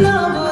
love.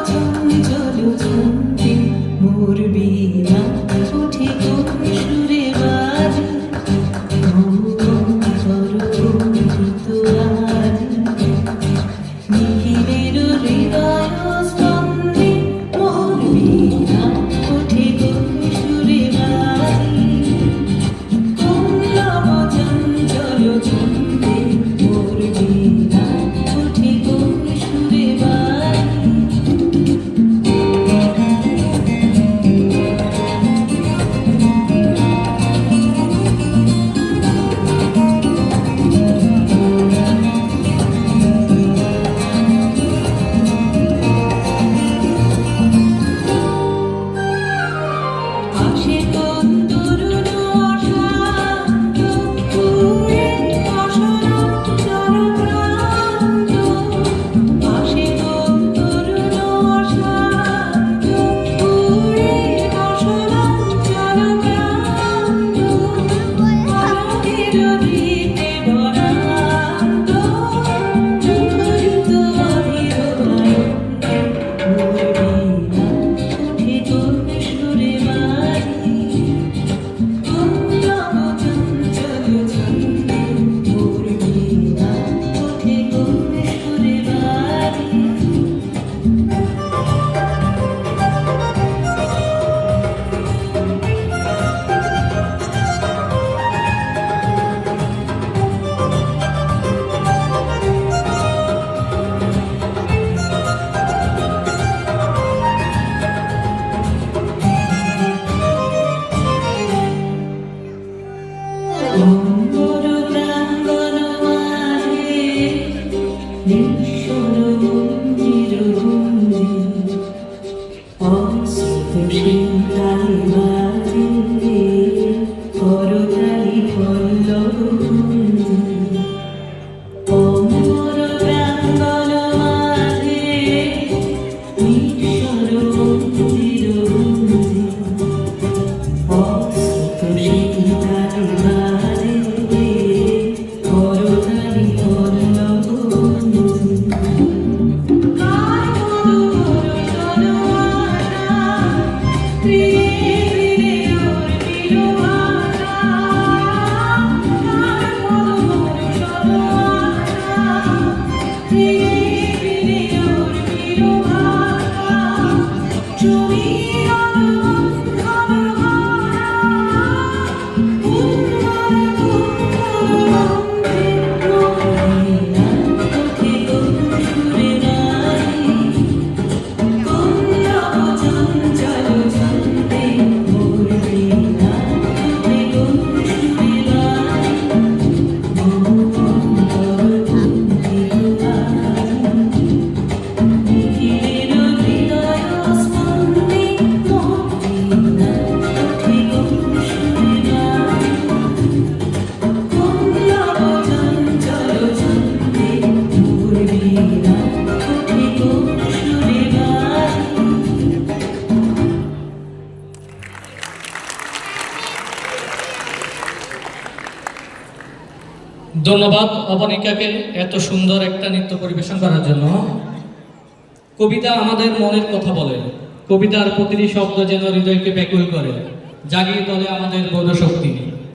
Cristo. ধন্যবাদ অবনিকাকে এত সুন্দর একটা নৃত্য পরিবেশন করার জন্য। কবিতা আমাদের মনের কথা বলে। কবিতার প্রতিটি শব্দ যেন হৃদয়কে ব্যাকুল করে, জাগিয়ে তোলে আমাদের বোধ শক্তি